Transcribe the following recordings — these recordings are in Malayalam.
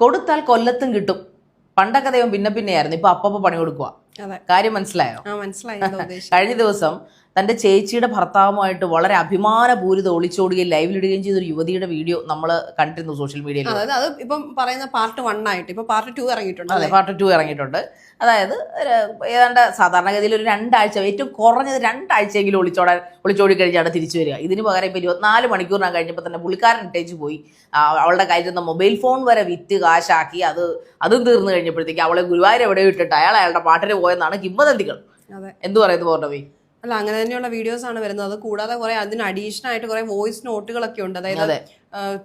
കൊടുത്താൽ കൊല്ലത്തും കിട്ടും. പണ്ടൊക്കെ ദൈവം പിന്നെ പിന്നെയായിരുന്നു. ഇപ്പൊ അപ്പപ്പ പണി കൊടുക്കുക കാര്യം മനസ്സിലായോ? കഴിഞ്ഞ ദിവസം തന്റെ ചേച്ചിയുടെ ഭർത്താവുമായിട്ട് വളരെ അഭിമാനപൂരിത ഒളിച്ചോടുകയും ലൈവിലിടുകയും ചെയ്ത ഒരു യുവതിയുടെ വീഡിയോ നമ്മൾ കണ്ടിരുന്നു സോഷ്യൽ മീഡിയയിൽ അതായത് അത് ഇപ്പം പറയുന്ന പാർട്ട് വൺ ആയിട്ട് ഇപ്പൊ പാർട്ട് ടു ഇറങ്ങിയിട്ടുണ്ട് അതെ പാർട്ട് ടു ഇറങ്ങിയിട്ടുണ്ട്. അതായത് ഏതാണ്ട് സാധാരണഗതിയിൽ ഒരു രണ്ടാഴ്ച ഏറ്റവും കുറഞ്ഞത് രണ്ടാഴ്ചയെങ്കിലും ഒളിച്ചോടാൻ ഒളിച്ചോടി കഴിഞ്ഞാണ് തിരിച്ചു വരിക. ഇതിന് പകരം ഇപ്പൊ ഇരുപത്തിനാല് മണിക്കൂറിനാണ് കഴിഞ്ഞപ്പോൾ തന്നെ പുള്ളിക്കാരൻ ഇട്ടേച്ച് പോയി. അവളുടെ കയ്യിൽ നിന്ന് മൊബൈൽ ഫോൺ വരെ വിറ്റ് കാശാക്കി അത് അതും തീർന്നു കഴിഞ്ഞപ്പോഴത്തേക്ക് അവളെ ഗുരുവായൂർ എവിടെയോ ഇട്ടിട്ട് അയാൾ അയാളുടെ പാട്ടിന് പോയെന്നാണ് കിംവദന്തികൾ. എന്തു പറയുന്നു പൗർണമി? അല്ല അങ്ങനെ തന്നെയുള്ള വീഡിയോസ് ആണ് വരുന്നത്. അത് കൂടാതെ കുറെ അതിന് അഡീഷണൽ ആയിട്ട് കുറെ വോയിസ് നോട്ടുകളൊക്കെ ഉണ്ട്. അതായത്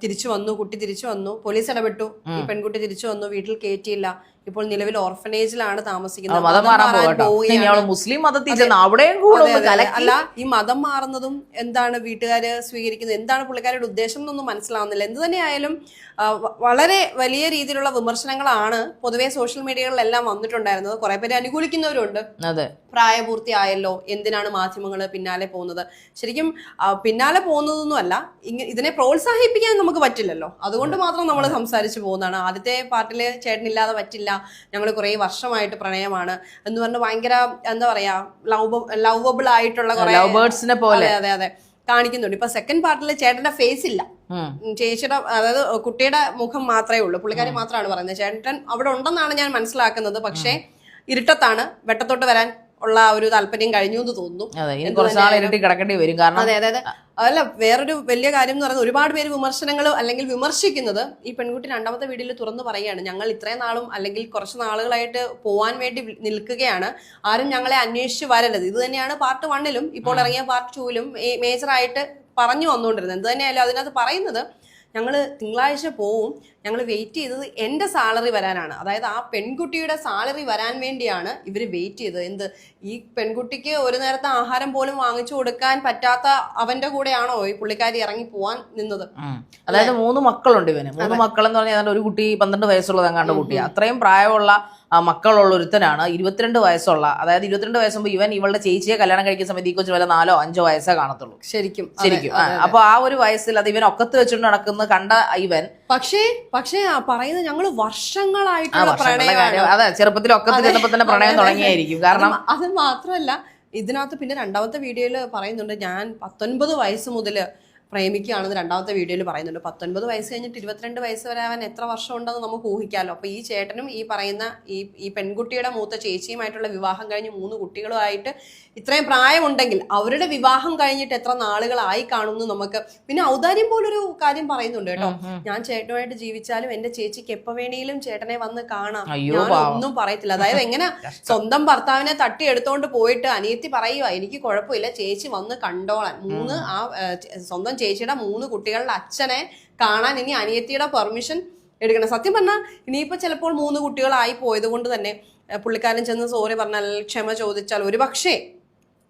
തിരിച്ചു വന്നു കുട്ടി തിരിച്ചു വന്നു പോലീസ് ഇടപെട്ടു. ഈ പെൺകുട്ടി തിരിച്ചു വന്നു വീട്ടിൽ കയറ്റിയില്ല ഇപ്പോൾ നിലവിൽ ഓർഫനേജിലാണ് താമസിക്കുന്നത്. മതം മാറാൻ മുസ്ലിം മതത്തിൽ ചെന്ന് അവിടെയും അല്ല ഈ മതം മാറുന്നതും എന്താണ് വീട്ടുകാര് സ്വീകരിക്കുന്നത്? എന്താണ് പുള്ളിക്കാരുടെ ഉദ്ദേശം എന്നൊന്നും മനസ്സിലാവുന്നില്ല. എന്ത് തന്നെയായാലും വളരെ വലിയ രീതിയിലുള്ള വിമർശനങ്ങളാണ് പൊതുവേ സോഷ്യൽ മീഡിയകളിലെല്ലാം വന്നിട്ടുണ്ടായിരുന്നത്. കുറെ പേര് അനുകൂലിക്കുന്നവരുണ്ട്. പ്രായപൂർത്തിയായല്ലോ എന്തിനാണ് മാധ്യമങ്ങൾ പിന്നാലെ പോകുന്നത്? ശരിക്കും പിന്നാലെ പോകുന്നതൊന്നുമല്ല അല്ല ഇതിനെ പ്രോത്സാഹിപ്പിക്കാൻ നമുക്ക് പറ്റില്ലല്ലോ. അതുകൊണ്ട് മാത്രം നമ്മൾ സംസാരിച്ചു പോകുന്നതാണ്. ആദ്യത്തെ പാർട്ടിൽ ചേട്ടനില്ലാതെ പറ്റില്ല. ഞങ്ങൾ കുറേ വർഷമായിട്ട് പ്രണയമാണ് എന്ന് പറഞ്ഞ് ഭയങ്കര എന്താ പറയാ ലവ് ലവബിൾ ആയിട്ടുള്ള കുറെ ലവ് പോലെ. അതെ അതെ കാണിക്കുന്നുണ്ട്. ഇപ്പൊ സെക്കൻഡ് പാർട്ടിൽ ചേട്ടന്റെ ഫേസ് ഇല്ല. ചേച്ചിയുടെ അതായത് കുട്ടിയുടെ മുഖം മാത്രമേ ഉള്ളൂ. പുള്ളിക്കാരി മാത്രമാണ് പറയുന്നത്. ചേട്ടൻ അവിടെ ഉണ്ടെന്നാണ് ഞാൻ മനസ്സിലാക്കുന്നത്. പക്ഷേ ഇരുട്ടത്താണ്. വെട്ടത്തോട്ട് വരാൻ ഉള്ള ഒരു താല്പര്യം കഴിഞ്ഞു എന്ന് തോന്നുന്നു. ഇരുട്ടി കിടക്കേണ്ടി വരും. കാരണം അതെ അതെ അതെ അല്ല വേറൊരു വലിയ കാര്യം എന്ന് പറയുന്നത് ഒരുപാട് പേര് വിമർശനങ്ങൾ അല്ലെങ്കിൽ വിമർശിക്കുന്നത് ഈ പെൺകുട്ടി രണ്ടാമത്തെ വീഡിയോയിൽ തുറന്നു പറയുകയാണ് ഞങ്ങൾ ഇത്രയും നാളും അല്ലെങ്കിൽ കുറച്ച് നാളുകളായിട്ട് പോവാൻ വേണ്ടി നിൽക്കുകയാണ്. ആരും ഞങ്ങളെ അന്വേഷിച്ച് വരരുത്. ഇത് തന്നെയാണ് പാർട്ട് വണ്ണിലും ഇപ്പോൾ ഇറങ്ങിയ പാർട്ട് ടൂവിലും മേജറായിട്ട് പറഞ്ഞു വന്നുകൊണ്ടിരുന്നത്. എന്ത് തന്നെയായാലും അതിനകത്ത് പറയുന്നത് ഞങ്ങൾ തിങ്കളാഴ്ച പോവും. ഞങ്ങൾ വെയിറ്റ് ചെയ്തത് എന്റെ സാലറി വരാനാണ്. അതായത് ആ പെൺകുട്ടിയുടെ സാലറി വരാൻ വേണ്ടിയാണ് ഇവർ വെയിറ്റ് ചെയ്തത്. എന്ത്? ഈ പെൺകുട്ടിക്ക് ഒരു നേരത്തെ ആഹാരം പോലും വാങ്ങിച്ചു കൊടുക്കാൻ പറ്റാത്ത അവന്റെ കൂടെയാണോ ഈ പുള്ളിക്കാരി ഇറങ്ങി പോവാൻ നിന്നത്? അതായത് മൂന്ന് മക്കളുണ്ട് ഇവന്. മൂന്ന് മക്കൾ എന്ന് പറഞ്ഞാൽ ഒരു കുട്ടി പന്ത്രണ്ട് വയസ്സുള്ളത് അങ്ങാണ്ട് കുട്ടി. അത്രയും പ്രായമുള്ള മക്കളുള്ള ഒരുത്തനാണ് ഇരുപത്തിരണ്ട് വയസ്സുള്ള അതായത് ഇരുപത്തിരണ്ട് വയസ്സുമ്പോൾ ഇവൻ ഇവളുടെ ചേച്ചിയെ കല്യാണം കഴിക്കുന്ന സമയത്ത് ഈ കൊച്ചു വല്ല നാലോ അഞ്ചോ വയസ്സേ കാണത്തുള്ളൂ. ശരിക്കും. ശരിക്കും. അപ്പൊ ആ ഒരു വയസ്സിൽ അത് ഇവൻ ഒക്കത്ത് വെച്ചുകൊണ്ട് നടക്കുന്ന കണ്ട ഇവൻ. പക്ഷേ പക്ഷേ പറയുന്നത് ഞങ്ങൾ വർഷങ്ങളായിട്ട് വർഷങ്ങളായിട്ടുള്ള അതെ ചെറുപ്പത്തിൽ ഒക്കത്ത്. ചെന്നപ്പോ തന്നെ പ്രണയം. തുടങ്ങിയായിരിക്കും. കാരണം അത് അത് മാത്രമല്ല ഇതിനകത്ത് പിന്നെ രണ്ടാമത്തെ വീഡിയോയിൽ പറയുന്നുണ്ട് ഞാൻ പത്തൊൻപത് വയസ്സ് മുതൽ പ്രേമിക്കുകയാണെന്ന് രണ്ടാമത്തെ വീഡിയോയിൽ പറയുന്നുണ്ട്. പത്തൊൻപത് വയസ്സ് കഴിഞ്ഞിട്ട് ഇരുപത്തിരണ്ട് വയസ്സ് വരെ അവൻ എത്ര വർഷം ഉണ്ടെന്ന് നമുക്ക് ഊഹിക്കാമല്ലോ. അപ്പോൾ ഈ ചേട്ടനും ഈ പറയുന്ന ഈ ഈ പെൺകുട്ടിയുടെ മൂത്ത ചേച്ചിയുമായിട്ടുള്ള വിവാഹം കഴിഞ്ഞ് മൂന്ന് കുട്ടികളുമായിട്ട് ഇത്രയും പ്രായമുണ്ടെങ്കിൽ അവരുടെ വിവാഹം കഴിഞ്ഞിട്ട് എത്ര നാളുകളായി കാണുമെന്ന് നമുക്ക് പിന്നെ ഔദാര്യം പോലൊരു കാര്യം പറയുന്നുണ്ട് കേട്ടോ. ഞാൻ ചേട്ടനുമായിട്ട് ജീവിച്ചാലും എന്റെ ചേച്ചിക്ക് എപ്പോ വേണേലും ചേട്ടനെ വന്ന് കാണാം. ഞാൻ ഒന്നും പറയത്തില്ല. അതായത് എങ്ങനെ സ്വന്തം ഭർത്താവിനെ തട്ടി എടുത്തോണ്ട് പോയിട്ട് അനിയത്തി പറയുക എനിക്ക് കുഴപ്പമില്ല ചേച്ചി വന്ന് കണ്ടോളാൻ മൂന്ന് ആ സ്വന്തം ചേച്ചിയുടെ മൂന്ന് കുട്ടികളുടെ അച്ഛനെ കാണാൻ ഇനി അനിയത്തിയുടെ പെർമിഷൻ എടുക്കണം. സത്യം പറഞ്ഞാൽ ഇനിയിപ്പോൾ ചിലപ്പോൾ മൂന്ന് കുട്ടികളായി പോയത് കൊണ്ട് തന്നെ പുള്ളിക്കാരൻ ചെന്ന് സോറി പറഞ്ഞാൽ ക്ഷമ ചോദിച്ചാൽ ഒരു പക്ഷേ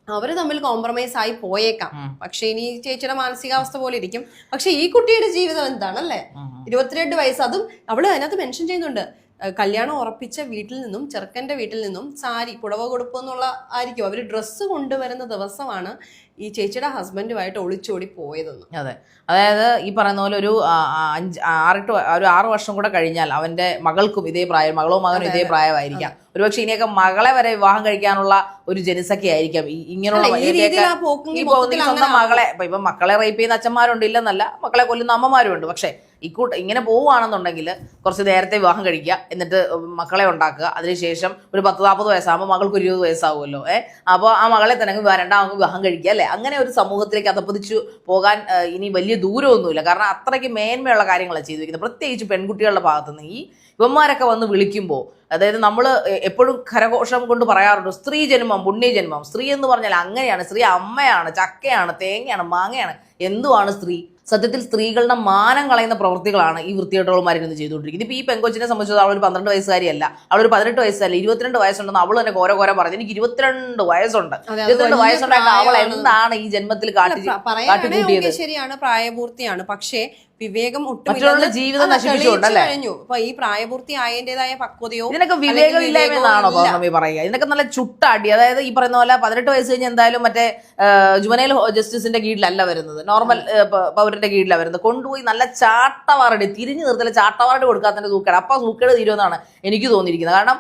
അവർ തമ്മിൽ കോംപ്രമൈസ് ആയി പോയേക്കാം. പക്ഷെ ഇനി ചേച്ചിയുടെ മാനസികാവസ്ഥ പോലെ ഇരിക്കും. പക്ഷെ ഈ കുട്ടിയുടെ ജീവിതം എന്താണല്ലേ? ഇരുപത്തിരണ്ട് വയസ്സ് അതും അവൾ അതിനകത്ത് മെൻഷൻ ചെയ്യുന്നുണ്ട്. കല്യാണം ഉറപ്പിച്ച വീട്ടിൽ നിന്നും ചെറുക്കന്റെ വീട്ടിൽ നിന്നും സാരി പുടവ കൊടുപ്പ് എന്നുള്ള ആയിരിക്കും. അവർ ഡ്രസ്സ് കൊണ്ടുവരുന്ന ദിവസമാണ് ഈ ചേച്ചിയുടെ ഹസ്ബൻഡുമായിട്ട് ഒളിച്ചോടി പോയതെന്ന്. അതെ. അതായത് ഈ പറയുന്ന പോലെ ഒരു അഞ്ച് ആറെട്ട് ഒരു ആറ് വർഷം കൂടെ കഴിഞ്ഞാൽ അവന്റെ മകൾക്കും ഇതേ പ്രായം മകളോ മകനും ഇതേ പ്രായമായിരിക്കാം. ഒരുപക്ഷെ ഇനിയൊക്കെ മകളെ വരെ വിവാഹം കഴിക്കാനുള്ള ഒരു ജനസൊക്കെ ആയിരിക്കാം. ഇങ്ങനെയുള്ള സ്വന്തം മകളെ ഇപ്പൊ ഇപ്പൊ മക്കളെ റേപ്പ് ചെയ്യുന്ന അച്ഛന്മാരുണ്ട് ഇല്ലെന്നല്ല മക്കളെ കൊല്ലുന്ന അമ്മമാരും ഉണ്ട് പക്ഷെ ഇക്കൂട്ട ഇങ്ങനെ പോവുകയാണെന്നുണ്ടെങ്കിൽ കുറച്ച് നേരത്തെ വിവാഹം കഴിക്കുക എന്നിട്ട് മക്കളെ ഉണ്ടാക്കുക. അതിനുശേഷം ഒരു പത്ത് നാൽപ്പത് വയസ്സാകുമ്പോൾ മകൾക്ക് ഒരു ഇരുപത് വയസ്സാവുമല്ലോ ഏഹ് അപ്പോൾ ആ മകളെ തന്നെ രണ്ടാമത് വിവാഹം കഴിക്കുക അല്ലേ? അങ്ങനെ ഒരു സമൂഹത്തിലേക്ക് അതപ്പതിച്ചു പോകാൻ ഇനി വലിയ ദൂരമൊന്നുമില്ല. കാരണം അത്രയ്ക്ക് മേന്മയുള്ള കാര്യങ്ങളാണ് ചെയ്തു വയ്ക്കുന്നത് പ്രത്യേകിച്ച് പെൺകുട്ടികളുടെ ഭാഗത്തുനിന്ന്. ഈ ഇവന്മാരൊക്കെ വന്ന് വിളിക്കുമ്പോൾ അതായത് നമ്മൾ എപ്പോഴും കരഘോഷം കൊണ്ട് പറയാറുണ്ട് സ്ത്രീ ജന്മം പുണ്യജന്മം സ്ത്രീ എന്ന് പറഞ്ഞാൽ അങ്ങനെയാണ്. സ്ത്രീ അമ്മയാണ് ചക്കയാണ് തേങ്ങയാണ് മാങ്ങയാണ്. എന്തുവാണ് സ്ത്രീ? സത്യത്തിൽ സ്ത്രീകളുടെ മാനം കളയുന്ന പ്രവൃത്തികളാണ് ഈ വൃത്തികെട്ടവന്മാരിൽ ഇന്ന് ചെയ്തുകൊണ്ടിരിക്കുന്നത്. ഇപ്പോൾ ഈ പെങ്കൊച്ചിനെ സംബന്ധിച്ചത് അവളൊരു പന്ത്രണ്ട് വയസ്സുകാരിയല്ല. അവളൊരു പതിനെട്ട് വയസ്സല്ല. ഇരുപത്തിരണ്ട് വയസ്സുണ്ടെന്ന് അവൾ തന്നെ കോര കോര പറഞ്ഞു. എനിക്ക് ഇരുപത്തിരണ്ട് വയസ്സുണ്ട്. ഇരുപത്തിരണ്ട് വയസ്സുണ്ടായിട്ട് അവൾ. എന്താണ് ഈ ജന്മത്തിൽ കാട്ടി കാട്ടിക്കൂട്ടിയത്? ശരിയാണ് പ്രായപൂർത്തിയാണ്. പക്ഷേ വിവേകം ഒട്ടും മറ്റുള്ളവരുടെ ജീവിതം? കഴിഞ്ഞു. അപ്പൊ ഈ പ്രായപൂർത്തി ആയതിന്റേതായ പക്വതയോ ഇതിനൊക്കെ വിവേകമില്ലായ്മയെന്നാണോ. പൗർണമി പറയുക? ഇതിനൊക്കെ നല്ല ചുട്ടാടി. അതായത് ഈ പറയുന്ന പോലെ പതിനെട്ട് വയസ്സ് കഴിഞ്ഞ് എന്തായാലും മറ്റേ ജുവനൈൽ ജസ്റ്റിസിന്റെ കീഴിലല്ല വരുന്നത്. നോർമൽ പൗരന്റെ കീഴിലാണ് വരുന്നത്. കൊണ്ടുപോയി നല്ല ചാട്ടവാറടി തിരിഞ്ഞു നിർത്തല ചാട്ടവാറടി കൊടുക്കാത്തതിന്റെ സൂക്കേട് അപ്പൊ സൂക്കേട് തീരുമെന്നാണ് എനിക്ക് തോന്നിയിരിക്കുന്നത്. കാരണം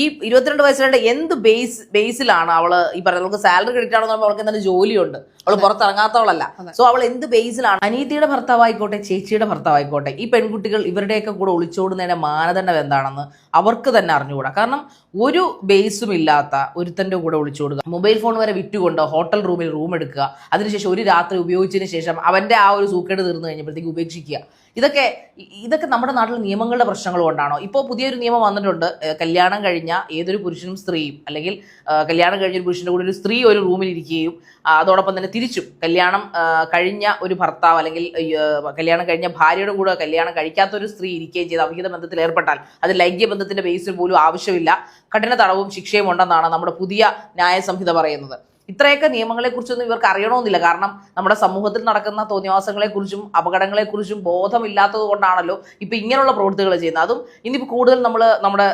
ഈ ഇരുപത്തിരണ്ട് വയസ്സിലെ എന്ത് ബേസ് ബേസിലാണ് അവൾ ഈ പറയുന്നത്? നമുക്ക് സാലറി ക്രെഡിറ്റ് ആണെന്ന് പറയുമ്പോൾ അവൾക്ക് എന്തായാലും ജോലിയുണ്ട്. അവൾ പുറത്തിറങ്ങാത്തവളല്ല. സോ അവൾ എന്ത് ബേസിലാണ് അനീതിയുടെ ഭർത്താവായിക്കോട്ടെ ചേച്ചിയുടെ ഭർത്താവായിക്കോട്ടെ ഈ പെൺകുട്ടികൾ ഇവരുടെയൊക്കെ കൂടെ ഒളിച്ചോടുന്നതിന്റെ മാനദണ്ഡം എന്താണെന്ന് അവർക്ക് തന്നെ അറിഞ്ഞുകൂടാ. കാരണം ഒരു ബേസും ഇല്ലാത്ത ഒരുത്തന്റെ കൂടെ ഒളിച്ചോടുക മൊബൈൽ ഫോൺ വരെ വിറ്റുകൊണ്ട് ഹോട്ടൽ റൂമിൽ റൂം എടുക്കുക അതിനുശേഷം ഒരു രാത്രി ഉപയോഗിച്ചതിന് ശേഷം അവന്റെ ആ ഒരു സൂക്കേട് തീർന്നു കഴിഞ്ഞപ്പോഴത്തേക്ക് ഉപേക്ഷിക്കുക ഇതൊക്കെ ഇതൊക്കെ നമ്മുടെ നാട്ടിലെ നിയമങ്ങളുടെ പ്രശ്നങ്ങൾ കൊണ്ടാണോ? ഇപ്പോൾ പുതിയൊരു നിയമം വന്നിട്ടുണ്ട്. കല്യാണം കഴിഞ്ഞ ഏതൊരു പുരുഷനും സ്ത്രീയും അല്ലെങ്കിൽ കല്യാണം കഴിഞ്ഞ ഒരു പുരുഷന്റെ കൂടെ ഒരു സ്ത്രീ ഒരു റൂമിൽ ഇരിക്കുകയും അതോടൊപ്പം തന്നെ തിരിച്ചും കല്യാണം കഴിഞ്ഞ ഒരു ഭർത്താവ് അല്ലെങ്കിൽ കല്യാണം കഴിഞ്ഞ ഭാര്യയുടെ കൂടെ കല്യാണം കഴിക്കാത്ത ഒരു സ്ത്രീ ഇരിക്കുകയും ചെയ്ത് അവിഹിത ബന്ധത്തിൽ ഏർപ്പെട്ടാൽ അത് ലൈംഗിക ബന്ധത്തിന്റെ ബേസിൽ പോലും ആവശ്യമില്ല. കഠിന തടവും ശിക്ഷയും ഉണ്ടെന്നാണ് നമ്മുടെ പുതിയ ന്യായ സംഹിത പറയുന്നത്. ഇത്രയൊക്കെ നിയമങ്ങളെ കുറിച്ചൊന്നും ഇവർക്ക് അറിയണമെന്നില്ല. കാരണം നമ്മുടെ സമൂഹത്തിൽ നടക്കുന്ന തോന്നിവാസങ്ങളെ കുറിച്ചും അപകടങ്ങളെ കുറിച്ചും ബോധമില്ലാത്തത് കൊണ്ടാണല്ലോ ഇപ്പൊ ഇങ്ങനെയുള്ള പ്രവൃത്തികൾ ചെയ്യുന്നത്. അതും ഇന്നിപ്പോ കൂടുതൽ നമ്മൾ നമ്മുടെ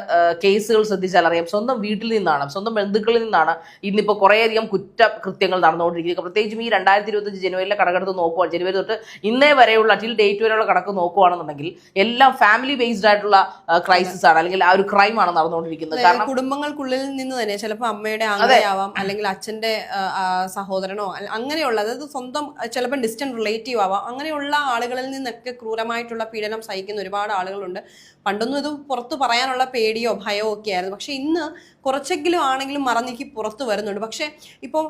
കേസുകൾ ശ്രദ്ധിച്ചാൽ അറിയാം. സ്വന്തം വീട്ടിൽ നിന്നാണ് സ്വന്തം ബന്ധുക്കളിൽ നിന്നാണ് ഇന്നിപ്പോ കുറേയധികം കുറ്റകൃത്യങ്ങൾ നടന്നുകൊണ്ടിരിക്കുന്നത്. പ്രത്യേകിച്ചും ഈ രണ്ടായിരത്തി ഇരുപത്തഞ്ച് ജനുവരിയിലെ കടകടത്ത് നോക്കുവാണ്. ജനുവരി തൊട്ട് ഇന്നേ വരെയുള്ള അറ്റിൽ ഡേറ്റ് വരെയുള്ള കടക്ക് നോക്കുവാണെന്നുണ്ടെങ്കിൽ എല്ലാം ഫാമിലി ബേസ്ഡ് ആയിട്ടുള്ള ക്രൈസിസ് ആണ്. അല്ലെങ്കിൽ ആ ഒരു ക്രൈം ആണ് നടന്നുകൊണ്ടിരിക്കുന്നത്. കാരണം കുടുംബങ്ങൾക്കുള്ളിൽ നിന്ന് തന്നെ ചിലപ്പോൾ അമ്മയുടെ അങ്ങനെയാവാം അല്ലെങ്കിൽ അച്ഛന്റെ സഹോദരനോ അങ്ങനെയുള്ള അതായത് സ്വന്തം ചിലപ്പോൾ ഡിസ്റ്റന്റ് റിലേറ്റീവ് ആവാം. അങ്ങനെയുള്ള ആളുകളിൽ നിന്നൊക്കെ ക്രൂരമായിട്ടുള്ള പീഡനം സഹിക്കുന്ന ഒരുപാട് ആളുകളുണ്ട്. പണ്ടൊന്നും ഇത് പുറത്ത് പറയാനുള്ള പേടിയോ ഭയമോ ഒക്കെ ആയിരുന്നു. പക്ഷേ ഇന്ന് കുറച്ചെങ്കിലും ആണെങ്കിലും മറന്നേക്ക് പുറത്തു വരുന്നുണ്ട്. പക്ഷെ ഇപ്പം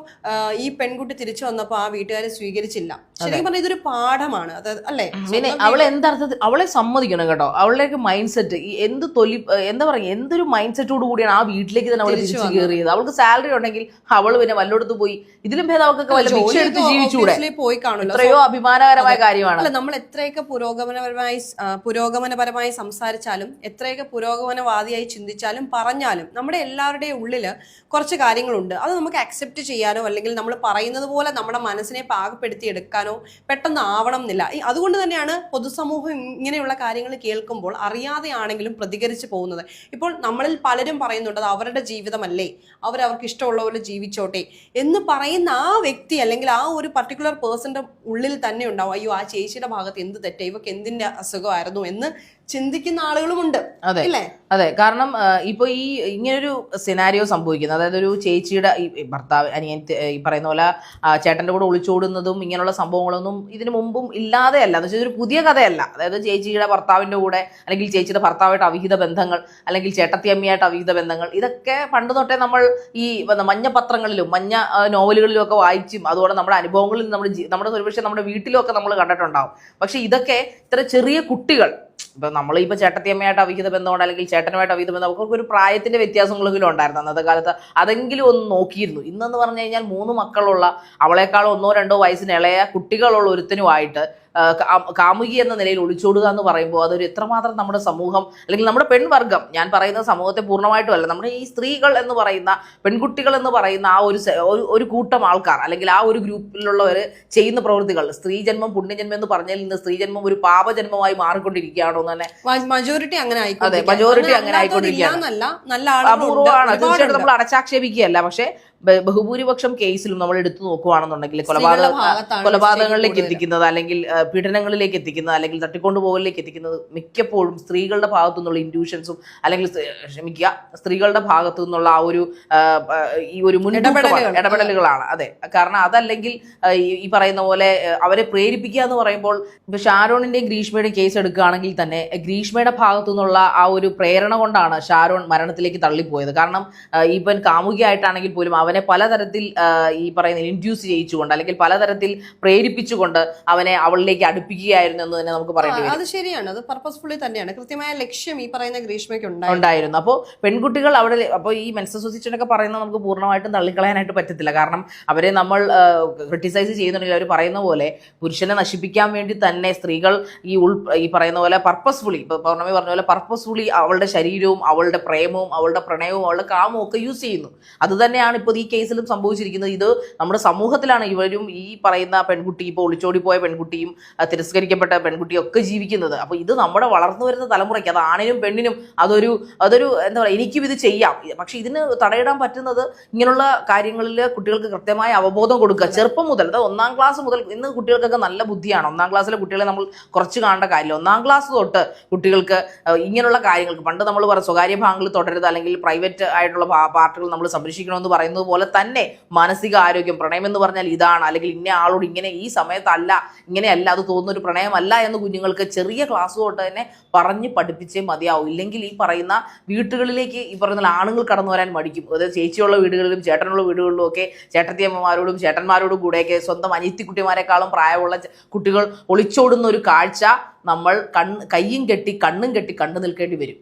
ഈ പെൺകുട്ടി തിരിച്ചു വന്നപ്പോൾ ആ വീട്ടുകാരെ സ്വീകരിച്ചില്ല. ശരിക്കും പറഞ്ഞാൽ ഇതൊരു പാഠമാണ്. അത് അല്ലേ? പിന്നെ അവളെ എന്തർത്ഥത്തിൽ അവളെ സമ്മതിക്കണം കേട്ടോ. അവളുടെ മൈൻഡ് സെറ്റ് ഈ എന്ത് തൊലി എന്താ പറയുക എന്തൊരു മൈൻഡ് സെറ്റോട് കൂടിയാണ് ആ വീട്ടിലേക്ക് തന്നെ അവൾ തിരിച്ചു കയറിയത് അവൾക്ക് സാലറി ഉണ്ടെങ്കിൽ അവൾ പിന്നെ വല്ലയിടത്ത് പോയി. ഇതിലും ഭേദം അവൾക്കൊക്കെ വല്ല ഭിക്ഷ എടുത്ത് ജീവിച്ചൂടെ? പോയി കാണുമല്ലോ. എത്രയോ അഭിമാനകരമായ കാര്യമാണ്. അല്ല നമ്മൾ എത്രയൊക്കെ പുരോഗമനപരമായി പുരോഗമനപരമായി സംസാരിച്ചാലും എത്രയൊക്കെ പുരോഗമനവാദിയായി ചിന്തിച്ചാലും പറഞ്ഞാലും നമ്മുടെ എല്ലാവരുടെയും ഉള്ളിൽ കുറച്ച് കാര്യങ്ങളുണ്ട്. അത് നമുക്ക് അക്സെപ്റ്റ് ചെയ്യാനോ അല്ലെങ്കിൽ നമ്മൾ പറയുന്നത് പോലെ നമ്മുടെ മനസ്സിനെ പാകപ്പെടുത്തി എടുക്കാനോ പെട്ടെന്ന് ആവണം എന്നില്ല. അതുകൊണ്ട് തന്നെയാണ് പൊതുസമൂഹം ഇങ്ങനെയുള്ള കാര്യങ്ങൾ കേൾക്കുമ്പോൾ അറിയാതെയാണെങ്കിലും പ്രതികരിച്ച് പോകുന്നത്. ഇപ്പോൾ നമ്മളിൽ പലരും പറയുന്നുണ്ട് അത് അവരുടെ ജീവിതമല്ലേ? അവരവർക്ക് ഇഷ്ടമുള്ള പോലെ ജീവിച്ചോട്ടെ. എന്ന് പറയുന്ന ആ വ്യക്തി അല്ലെങ്കിൽ ആ ഒരു പർട്ടിക്കുലർ പേഴ്സന്റെ ഉള്ളിൽ തന്നെ ഉണ്ടാവും അയ്യോ ആ ചേച്ചിയുടെ ഭാഗത്ത് എന്ത് തെറ്റേ? ഇവക്ക് എന്തിന്റെ അസുഖമായിരുന്നു? എന്ന് ചിന്തിക്കുന്ന ആളുകളുമുണ്ട് അതെ. അതെ. കാരണം ഇപ്പൊ ഈ ഇങ്ങനൊരു സിനാരിയോ സംഭവിക്കുന്നത് അതായത് ഒരു ചേച്ചിയുടെ ഭർത്താവ് അനിയൻ ഈ പറയുന്ന പോലെ ചേട്ടന്റെ കൂടെ ഒളിച്ചോടുന്നതും ഇങ്ങനെയുള്ള സംഭവങ്ങളൊന്നും ഇതിനു മുമ്പും ഇല്ലാതെയല്ല. എന്ന് വെച്ചാൽ ഇതൊരു പുതിയ കഥയല്ല. അതായത് ചേച്ചിയുടെ ഭർത്താവിന്റെ കൂടെ അല്ലെങ്കിൽ ചേച്ചിയുടെ ഭർത്താവായിട്ട് അവിഹിത ബന്ധങ്ങൾ അല്ലെങ്കിൽ ചേട്ടത്തിയമ്മയായിട്ട് അവിഹിത ബന്ധങ്ങൾ ഇതൊക്കെ പണ്ട് തൊട്ടേ നമ്മൾ ഈ മഞ്ഞ പത്രങ്ങളിലും മഞ്ഞ നോവലുകളിലും ഒക്കെ വായിച്ചും അതുപോലെ നമ്മുടെ അനുഭവങ്ങളിൽ നമ്മുടെ നമ്മുടെ ഒരുപക്ഷെ നമ്മുടെ വീട്ടിലും ഒക്കെ നമ്മൾ കണ്ടിട്ടുണ്ടാവും. പക്ഷെ ഇതൊക്കെ ഇത്ര ചെറിയ കുട്ടികൾ ഇപ്പൊ നമ്മൾ ഇപ്പൊ ചേട്ടത്തിയമ്മയായിട്ട് അവിഹിത ബന്ധമുണ്ട് അല്ലെങ്കിൽ ചേട്ടനുമായിട്ട് അവിഹിത ബന്ധം അവർക്ക് ഒരു പ്രായത്തിന്റെ വ്യത്യാസങ്ങളെങ്കിലും ഉണ്ടായിരുന്നു അന്നത്തെ കാലത്ത്. അതെങ്കിലും ഒന്ന് നോക്കിയിരുന്നു. ഇന്നെന്ന് പറഞ്ഞു കഴിഞ്ഞാൽ മൂന്ന് മക്കളുള്ള അവളെക്കാൾ ഒന്നോ രണ്ടോ വയസ്സിന് ഇളയ കുട്ടികളുള്ള ഒരുത്തനുമായിട്ട് കാമുകി എന്ന നിലയിൽ ഒളിച്ചോടുക എന്ന് പറയുമ്പോൾ അതൊരു എത്രമാത്രം നമ്മുടെ സമൂഹം അല്ലെങ്കിൽ നമ്മുടെ പെൺവർഗം ഞാൻ പറയുന്ന സമൂഹത്തെ പൂർണമായിട്ടും അല്ല നമ്മുടെ ഈ സ്ത്രീകൾ എന്ന് പറയുന്ന പെൺകുട്ടികൾ എന്ന് പറയുന്ന ആ ഒരു ഒരു- കൂട്ടം ആൾക്കാർ അല്ലെങ്കിൽ ആ ഒരു ഗ്രൂപ്പിലുള്ളവർ ചെയ്യുന്ന പ്രവൃത്തികൾ സ്ത്രീ ജന്മം പുണ്യജന്മം എന്ന് പറഞ്ഞാൽ നിന്ന് സ്ത്രീ ജന്മം ഒരു പാപജന്മമായി മാറിക്കൊണ്ടിരിക്കുകയാണോ തന്നെ മജോറിറ്റി അങ്ങനെ അതെ, മജോറിറ്റി അങ്ങനെ ആയിക്കൊണ്ടിരിക്കുകയാണ്. അപൂർവമാണ്. തീർച്ചയായിട്ടും നമ്മൾ അടച്ചാക്ഷേപിക്കുകയല്ല പക്ഷേ ബഹുഭൂരിപക്ഷം കേസിലും നമ്മൾ എടുത്തു നോക്കുകയാണെന്നുണ്ടെങ്കിൽ കൊലപാതക കൊലപാതകങ്ങളിലേക്ക് എത്തിക്കുന്നത് അല്ലെങ്കിൽ പീഡനങ്ങളിലേക്ക് എത്തിക്കുന്നത് അല്ലെങ്കിൽ തട്ടിക്കൊണ്ടുപോകലിലേക്ക് എത്തിക്കുന്നത് മിക്കപ്പോഴും സ്ത്രീകളുടെ ഭാഗത്തു നിന്നുള്ള ഇൻഡ്യൂഷൻസും അല്ലെങ്കിൽ ക്ഷമിക്കുക സ്ത്രീകളുടെ ഭാഗത്തു നിന്നുള്ള ആ ഒരു ഈ ഒരു മുൻതൂക്കമാണ് ഇടപെടലുകളാണ്. അതെ. കാരണം അതല്ലെങ്കിൽ ഈ- പറയുന്ന പോലെ അവരെ പ്രേരിപ്പിക്കുക എന്ന് പറയുമ്പോൾ ഇപ്പൊ ഷാരോണിന്റെയും ഗ്രീഷ്മയുടെയും കേസ് എടുക്കുകയാണെങ്കിൽ തന്നെ ഗ്രീഷ്മയുടെ ഭാഗത്തു നിന്നുള്ള ആ ഒരു പ്രേരണ കൊണ്ടാണ് ഷാരോൺ മരണത്തിലേക്ക് തള്ളിപ്പോയത്. കാരണം ഇപ്പൻ കാമുകിയായിട്ടാണെങ്കിൽ പോലും അവനെ പലതരത്തിൽ ഈ പറയുന്ന ഇൻഡ്യൂസ് ചെയ്യിച്ചുകൊണ്ട് അല്ലെങ്കിൽ പലതരത്തിൽ പ്രേരിപ്പിച്ചുകൊണ്ട് അവനെ അവളിലേക്ക് അടുപ്പിക്കുകയായിരുന്നു എന്ന് തന്നെ നമുക്ക് പറയേണ്ടി അത് ശരിയാണ്. അത് പർപ്പസ്ഫുള്ളി തന്നെയാണ്. കൃത്യമായ ലക്ഷ്യം ഈ പറയുന്ന ഗ്രീഷ്മയ്ക്ക് ഉണ്ടായിരുന്നു. അപ്പോൾ പെൺകുട്ടികൾ അവിടെ അപ്പോൾ ഈ മെൻസ് അസോസിയേഷൻ പറയുന്നത് നമുക്ക് പൂർണമായിട്ടും തള്ളിക്കളയാനായിട്ട് പറ്റത്തില്ല. കാരണം അവരെ നമ്മൾ ക്രിട്ടിസൈസ് ചെയ്യുന്നുണ്ടെങ്കിൽ അവർ പറയുന്ന പോലെ പുരുഷനെ നശിപ്പിക്കാൻ വേണ്ടി തന്നെ സ്ത്രീകൾ ഈ ഉൾ ഈ പറയുന്ന പോലെ പർപ്പസ്ഫുള്ളി ഇപ്പോൾ പൗർണമി പറഞ്ഞ പോലെ പർപ്പസ്ഫുള്ളി അവളുടെ ശരീരവും അവളുടെ പ്രേമവും അവളുടെ പ്രണയവും അവളുടെ കാമവും ഒക്കെ യൂസ് ചെയ്യുന്നു. അത് തന്നെയാണ് ഇപ്പോൾ ഈ കേസിലും സംഭവിച്ചിരിക്കുന്നത് ഇത് നമ്മുടെ സമൂഹത്തിലാണ് ഇവരും ഈ പറയുന്ന പെൺകുട്ടി ഇപ്പോൾ ഒളിച്ചോടി പോയ പെൺകുട്ടിയും തിരസ്കരിക്കപ്പെട്ട പെൺകുട്ടിയും ഒക്കെ ജീവിക്കുന്നത്. അപ്പോൾ ഇത് നമ്മുടെ വളർന്നു വരുന്ന തലമുറയ്ക്ക് അത് ആണിനും പെണ്ണിനും അതൊരു അതൊരു എന്താ പറയുക എനിക്കും ഇത് ചെയ്യാം. പക്ഷെ ഇതിന് തടയിടാൻ പറ്റുന്നത് ഇങ്ങനെയുള്ള കാര്യങ്ങളിൽ കുട്ടികൾക്ക് കൃത്യമായ അവബോധം കൊടുക്കുക. ചെറുപ്പം മുതൽ അത് ഒന്നാം ക്ലാസ് മുതൽ ഇന്ന് കുട്ടികൾക്കൊക്കെ നല്ല ബുദ്ധിയാണ്. ഒന്നാം ക്ലാസ്സിലെ കുട്ടികളെ നമ്മൾ കുറച്ച് കാണേണ്ട കാര്യമില്ല. ഒന്നാം ക്ലാസ് തൊട്ട് കുട്ടികൾക്ക് ഇങ്ങനെയുള്ള കാര്യങ്ങൾക്ക് പണ്ട് നമ്മൾ പറയാം സ്വകാര്യ ഭാഗങ്ങളിൽ തുടരുത് അല്ലെങ്കിൽ പ്രൈവറ്റ് ആയിട്ടുള്ള പാർട്ടുകൾ നമ്മൾ സംരക്ഷിക്കണമെന്ന് പറയുന്നത് പോലെ തന്നെ മാനസിക ആരോഗ്യം പ്രണയം എന്ന് പറഞ്ഞാൽ ഇതാണ്. അല്ലെങ്കിൽ ഇന്ന ആളോട് ഇങ്ങനെ ഈ സമയത്തല്ല ഇങ്ങനെയല്ല അത് തോന്നുന്ന ഒരു പ്രണയമല്ല എന്ന് കുഞ്ഞുങ്ങൾക്ക് ചെറിയ ക്ലാസ് തൊട്ട് തന്നെ പറഞ്ഞ് പഠിപ്പിച്ചേ മതിയാവും. ഇല്ലെങ്കിൽ ഈ പറയുന്ന വീട്ടുകളിലേക്ക് ഈ പറയുന്ന ആണുങ്ങൾ കടന്നു വരാൻ മടിക്കും. അതായത് ചേച്ചിയുള്ള വീടുകളിലും ചേട്ടനുള്ള വീടുകളിലും ഒക്കെ ചേട്ടത്തിയമ്മമാരോടും ചേട്ടന്മാരോടും കൂടെയൊക്കെ സ്വന്തം അനിയത്തിക്കുട്ടിമാരെക്കാളും പ്രായമുള്ള കുട്ടികൾ ഒളിച്ചോടുന്ന ഒരു കാഴ്ച നമ്മൾ കണ്ണ് കയ്യും കെട്ടി കണ്ണും കെട്ടി കണ്ടു നിൽക്കേണ്ടി വരും.